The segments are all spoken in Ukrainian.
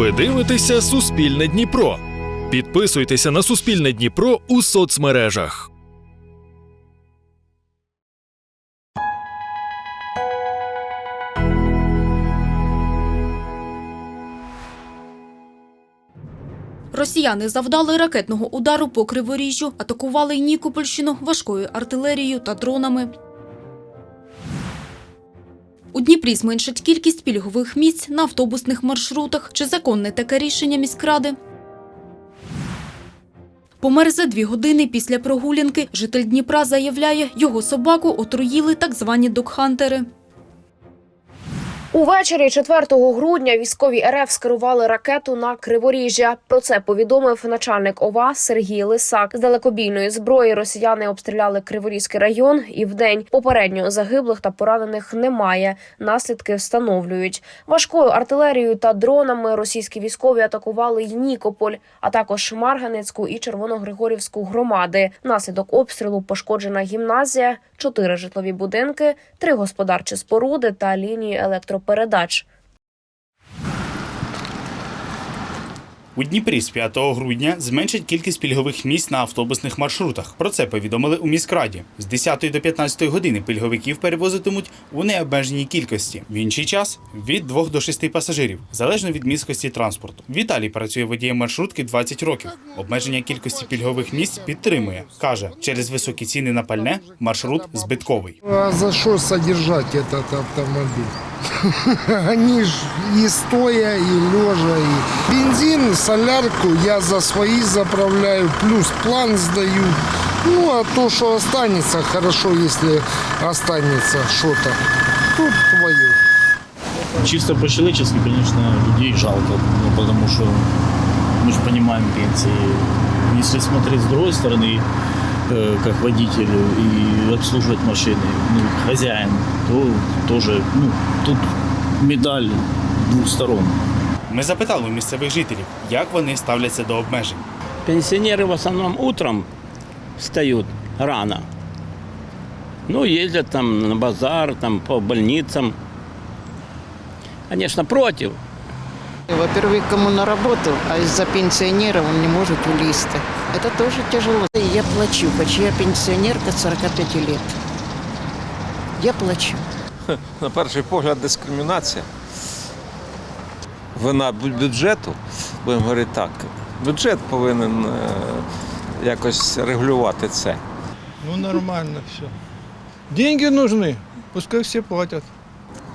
Ви дивитеся Суспільне Дніпро. Підписуйтеся на Суспільне Дніпро у соцмережах. Росіяни завдали ракетного удару по Криворіжжю, атакували Нікопольщину важкою артилерією та дронами. У Дніпрі зменшать кількість пільгових місць на автобусних маршрутах. Чи законне таке рішення міськради? Помер за дві години після прогулянки. Житель Дніпра заявляє, його собаку отруїли так звані докхантери. Увечері 4 грудня військові РФ скерували ракету на Криворіжжя. Про це повідомив начальник ОВА Сергій Лисак. З далекобійної зброї росіяни обстріляли Криворізький район і вдень попередньо загиблих та поранених немає. Наслідки встановлюють важкою артилерією та дронами. Російські військові атакували й Нікополь, а також Марганецьку і Червоногригорівську громади. Внаслідок обстрілу пошкоджена гімназія, чотири житлові будинки, три господарчі споруди та лінії електропередач. У Дніпрі з 5 грудня зменшать кількість пільгових місць на автобусних маршрутах. Про це повідомили у міськраді. З 10 до 15 години пільговиків перевозитимуть у необмеженій кількості. В інший час від 2 до 6 пасажирів, залежно від міськості транспорту. Віталій працює водієм маршрутки 20 років. Обмеження кількості пільгових місць підтримує. каже, через високі ціни на пальне маршрут збитковий. А за что содержать этот автомобиль? Они ж и стоя, и лежа, и бензин, солярку я за свои заправляю, плюс план сдаю. Ну, а то, что останется, хорошо, если останется что-то. Тут твое. Чисто по-человечески, конечно, людей жалко, ну, потому что мы же понимаем пенсии. Если смотреть с другой стороны, э, как водитель и обслуживать машины, ну, хозяин, то тоже, ну, тут медаль двух сторон. Ми запитали у місцевих жителів, як вони ставляться до обмежень. Пенсионеры в основном утром встают рано. Ну, ездят там на базар, там по больницам. Конечно, против. Во-первых, кому на работу, а из-за пенсионера он не может улезть. Это тоже тяжело. И Я плачу, хоть я пенсионерка 45 лет. Я плачу. на перший погляд дискримінація. Вина бюджету, будемо говорити так, бюджет повинен е, якось регулювати це. Ну нормально все. Деньги нужны, пускай все платят.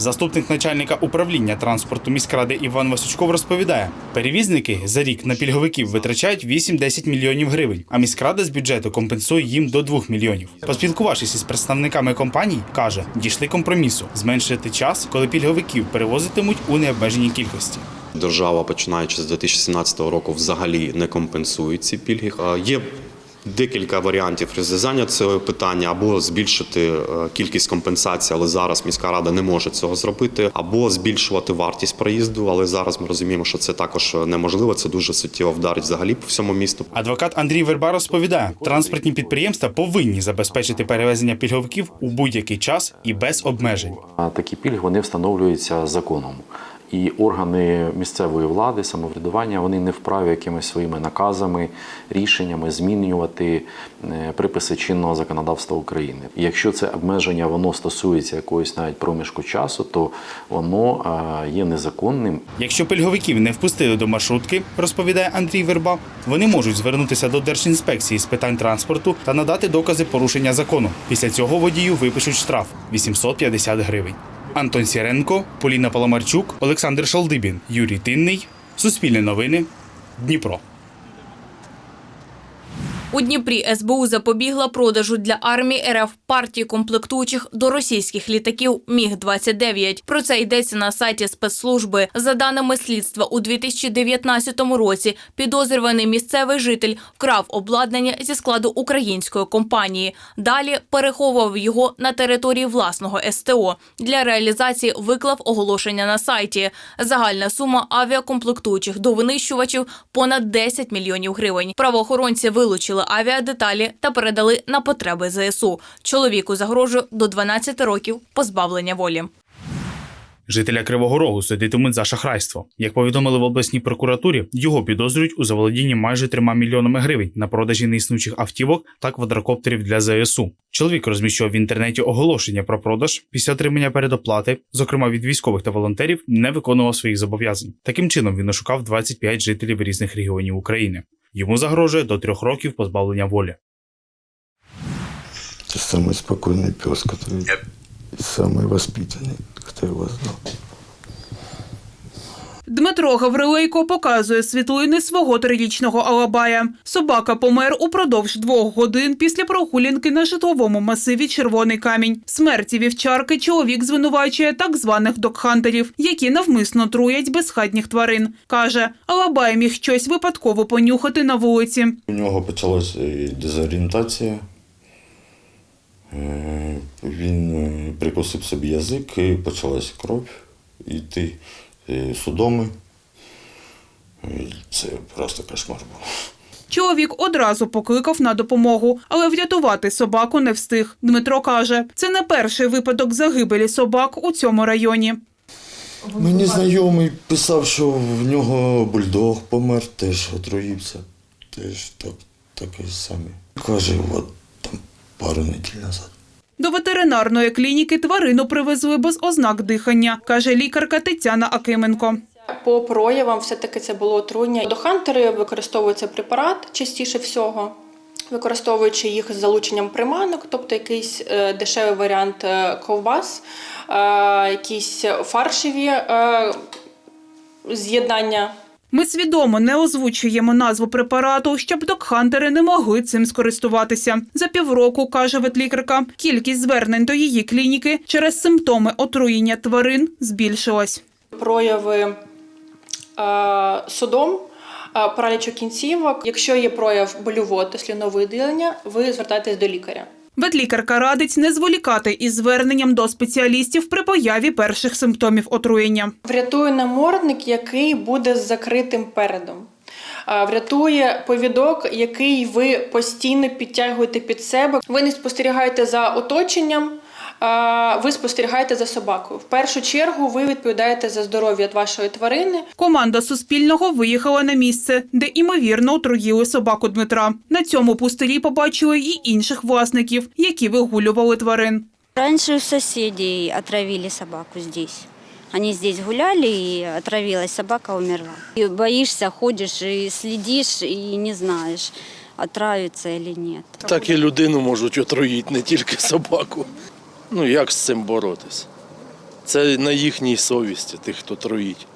Заступник начальника управління транспорту міськради Іван Васючков розповідає: перевізники за рік на пільговиків витрачають 8-10 мільйонів гривень, а міськрада з бюджету компенсує їм до 2 мільйонів. Поспілкувавшись із представниками компаній, каже, дійшли компромісу зменшити час, коли пільговиків перевозитимуть у необмеженій кількості. Держава, починаючи з 2017 року, взагалі не компенсує ці пільги. Є декілька варіантів розв'язання цього питання або збільшити е, кількість компенсацій, але зараз міська рада не може цього зробити, або збільшувати вартість проїзду. Але зараз ми розуміємо, що це також неможливо. Це дуже суттєво вдарить взагалі по всьому місту. Адвокат Андрій Верба розповідає, транспортні підприємства повинні забезпечити перевезення пільговиків у будь-який час і без обмежень. Такі пільги вони встановлюються законом. І органи місцевої влади, самоврядування, вони не вправі якимись своїми наказами, рішеннями змінювати е, приписи чинного законодавства України. І якщо це обмеження воно стосується якогось навіть проміжку часу, то воно е, є незаконним Якщо пільговиків не впустили до маршрутки, розповідає Андрій Верба, вони можуть звернутися до Держінспекції з питань транспорту та надати докази порушення закону. Після цього водію випишуть штраф 850 гривень. Антон Сіренко, Поліна Паламарчук, Олександр Шалдибін, Юрій Тинний. Суспільне новини. Дніпро. У Дніпрі СБУ запобігла продажу для армії РФ партії комплектуючих до російських літаків Міг-29. Про це йдеться на сайті спецслужби. За даними слідства, у 2019 році підозрюваний місцевий житель вкрав обладнання зі складу української компанії. Далі переховував його на території власного СТО. Для реалізації виклав оголошення на сайті. Загальна сума авіакомплектуючих до винищувачів понад 10 мільйонів гривень. Правоохоронці вилучили авіадеталі та передали на потреби ЗСУ. Чоловіку загрожує до 12 років позбавлення волі. Жителя Кривого Рогу судитимуть за шахрайство. Як повідомили в обласній прокуратурі, його підозрюють у заволодінні майже трьома мільйонами гривень на продажі неіснуючих автівок та квадрокоптерів для ЗСУ. Чоловік розміщував в інтернеті оголошення про продаж після отримання передоплати, зокрема від військових та волонтерів, не виконував своїх зобов'язань. Таким чином він ошукав 25 жителів різних регіонів України. Йому загрожує до трьох років позбавлення волі. Это самый спокойный пес, который и самый воспитанный, кто его знал. Дмитро Гаврилейко показує світлини свого трирічного Алабая. Собака помер упродовж двох годин після прогулянки на житловому масиві Червоний камінь. Смерті вівчарки чоловік звинувачує так званих докхантерів, які навмисно труять безхатніх тварин. Каже, Алабай міг щось випадково понюхати на вулиці. У нього почалася дезорієнтація. Е, Він е, прикусив собі язик і почалася кров йти е, судоми. І Це просто кошмар був. Чоловік одразу покликав на допомогу, але врятувати собаку не встиг. Дмитро каже, це не перший випадок загибелі собак у цьому районі. Мені знайомий писав, що в нього бульдог помер, теж отруївся. Теж так, таке саме. Каже, от там пару неділь назад. До ветеринарної клініки тварину привезли без ознак дихання, каже лікарка Тетяна Акименко. По проявам все-таки це було отруєння. До хантери використовується препарат частіше всього, використовуючи їх з залученням приманок, тобто якийсь е, дешевий варіант е, ковбас, е, якісь фаршеві з'єднання Ми свідомо не озвучуємо назву препарату, щоб докхантери не могли цим скористуватися. За півроку, каже ветлікарка, кількість звернень до її клініки через симптоми отруєння тварин збільшилась. прояви е, судом, е, паралічу кінцівок. Якщо є прояв больовоти, сліновиділення, ви звертаєтесь до лікаря. Ветлікарка радить не зволікати із зверненням до спеціалістів при появі перших симптомів отруєння. Врятує намордник, який буде з закритим передом. Врятує повідок, який ви постійно підтягуєте під себе. Ви не спостерігаєте за оточенням, ви спостерігаєте за собакою. В першу чергу ви відповідаєте за здоров'я вашої тварини. Команда Суспільного виїхала на місце, де імовірно отруїли собаку Дмитра. На цьому пустирі побачили і інших власників, які вигулювали тварин. Раньше у соседей отравили собаку здесь. Они здесь гуляли, и отравилась собака, умерла. И боишься, ходишь и следишь, и не знаешь, отравится или нет. Так і людину можуть отруїти, не тільки собаку. Ну як з цим боротись? Це на їхній совісті, тих, хто труїть.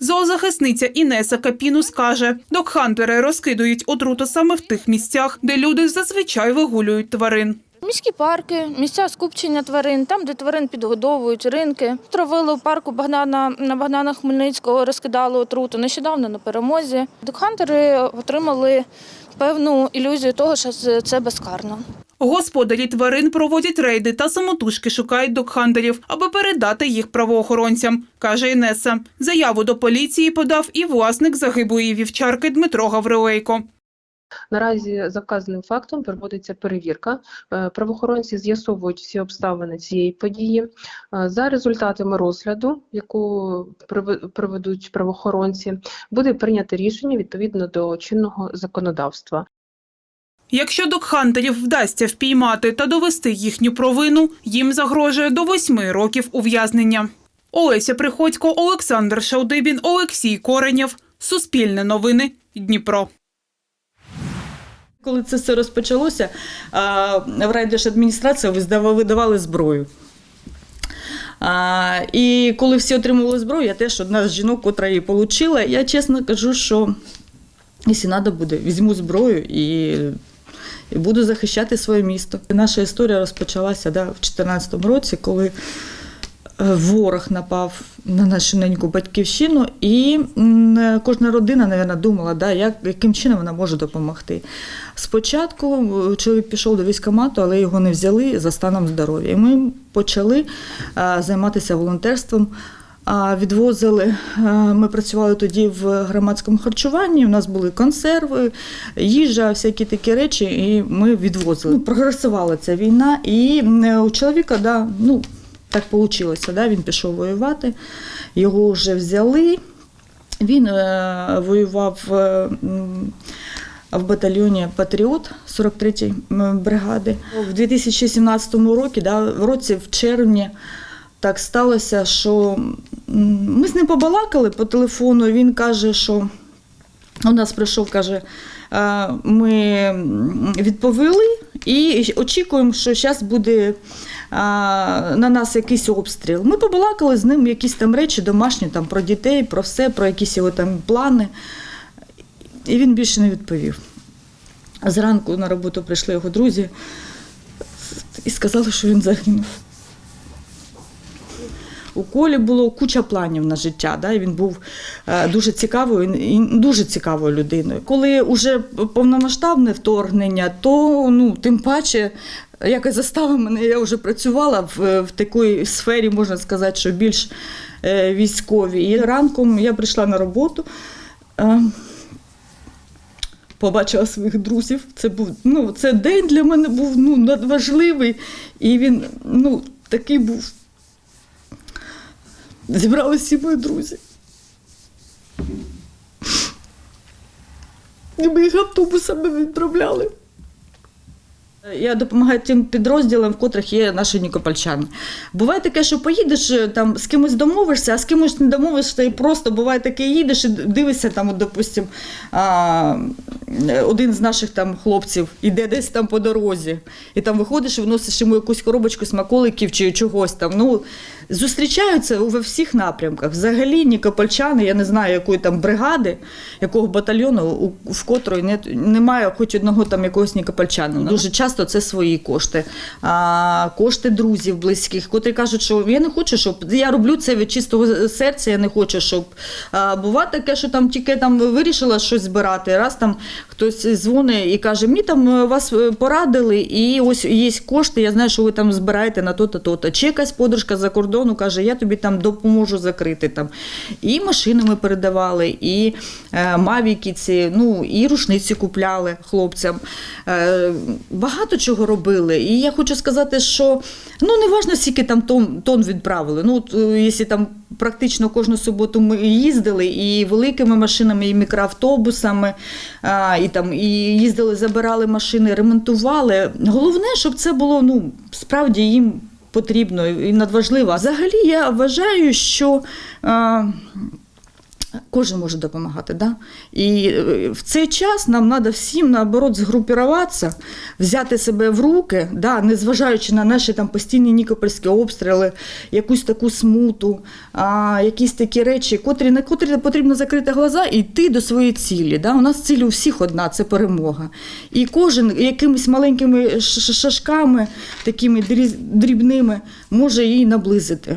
Зоозахисниця Інеса Капінус каже, докхантери розкидують отруту саме в тих місцях, де люди зазвичай вигулюють тварин. Міські парки, місця скупчення тварин, там, де тварин підгодовують, ринки. Травили в парку Богдана на Богдана Хмельницького, розкидали отруту. Нещодавно на перемозі. Докхантери отримали певну ілюзію того, що це безкарно. Господарі тварин проводять рейди та самотужки шукають докхантерів, аби передати їх правоохоронцям, каже Інеса. Заяву до поліції подав і власник загиблої вівчарки Дмитро Гаврилейко. Наразі за вказаним фактом проводиться перевірка. Е, Правоохоронці з'ясовують всі обставини цієї події. Е, За результатами розгляду, яку проведуть правоохоронці, буде прийнято рішення відповідно до чинного законодавства. Якщо докхантерів вдасться впіймати та довести їхню провину, їм загрожує до восьми років ув'язнення. Олеся Приходько, Олександр Шалдибін, Олексій Коренєв. Суспільне новини. Дніпро. Коли це все розпочалося, в райдержадміністрації видавали зброю. А, і коли всі отримували зброю, я теж одна з жінок, котра її отримала. Я чесно кажу, що якщо треба буде, візьму зброю і, і буду захищати своє місто. Наша історія розпочалася да, в 2014 році, коли е, ворог напав на нашу неньку батьківщину, і кожна родина, мабуть, думала, да, як, яким чином вона може допомогти. Спочатку е, чоловік пішов до військкомату, але його не взяли за станом здоров'я. І ми почали е, займатися волонтерством. Відвозили, ми працювали тоді в громадському харчуванні. У нас були консерви, їжа, всякі такі речі, і ми відвозили. Ну, прогресувала ця війна, і у чоловіка, да, ну, Так вийшло, да? він пішов воювати, його вже взяли. Він е, воював е, в батальйоні Патріот 43-ї бригади. В 2017 році, да, в році в червні, так сталося, що ми з ним побалакали по телефону. Він каже, що у нас прийшов, каже, «Е, ми відповіли і очікуємо, що зараз буде на нас якийсь обстріл. Ми побалакали з ним якісь там речі домашні, там про дітей, про все, про якісь його там плани. І він більше не відповів. Зранку на роботу прийшли його друзі і сказали, що він загинув. У Колі було куча планів на життя. Да? Він був е, дуже цікавою і дуже цікавою людиною. Коли вже повномасштабне вторгнення, то ну, тим паче якось заставив мене, я вже працювала в, в такій сфері, можна сказати, що більш е, військовій. І ранком я прийшла на роботу. Е, Побачила своїх друзів. Це був ну, це день для мене був ну, надважливий. І він ну, такий був зібралися всі мої друзі. І ми їх автобусами відправляли. Я допомагаю тим підрозділам, в котрих є наші нікопольчани. Буває таке, що поїдеш там з кимось домовишся, а з кимось не домовишся, і просто буває таке, їдеш і дивишся там, от, допустим, один з наших там хлопців іде десь там по дорозі, і там виходиш і вносиш йому якусь коробочку смаколиків чи чогось там. Ну, зустрічаються во всіх напрямках. Взагалі, нікопольчани, я не знаю, якої там бригади, якого батальйону, у- в котрої не, немає хоч одного там якогось нікопольчанина. Дуже часто це свої кошти, а, кошти друзів близьких, котрі кажуть, що я не хочу, щоб я роблю це від чистого серця, я не хочу, щоб а, буває таке, що там тільки там вирішила щось збирати. Раз там хтось дзвонить і каже, мені там е, вас е, порадили, і ось є кошти, я знаю, що ви там збираєте на то-то, то-то. Чи якась подружка за кордону каже, я тобі там допоможу закрити там. І машини ми передавали, і е, мавіки ці, ну і рушниці купляли хлопцям. Е, багато чого робили. І я хочу сказати, що ну не важно, скільки там тон, тон відправили. Ну, е, якщо там практично кожну суботу ми їздили і великими машинами, і мікроавтобусами, і там і їздили, забирали машини, ремонтували. Головне, щоб це було ну, справді їм потрібно і надважливо. Взагалі, я вважаю, що. Кожен може допомагати. Да? І е, в цей час нам треба всім наоборот згрупіруватися, взяти себе в руки, да? незважаючи на наші там постійні нікопольські обстріли, якусь таку смуту, а, якісь такі речі, котрі, на котрі потрібно закрити глаза і йти до своєї цілі. Да? У нас ціль у всіх одна це перемога. І кожен якимись маленькими ш- ш- такими дрібними, може її наблизити.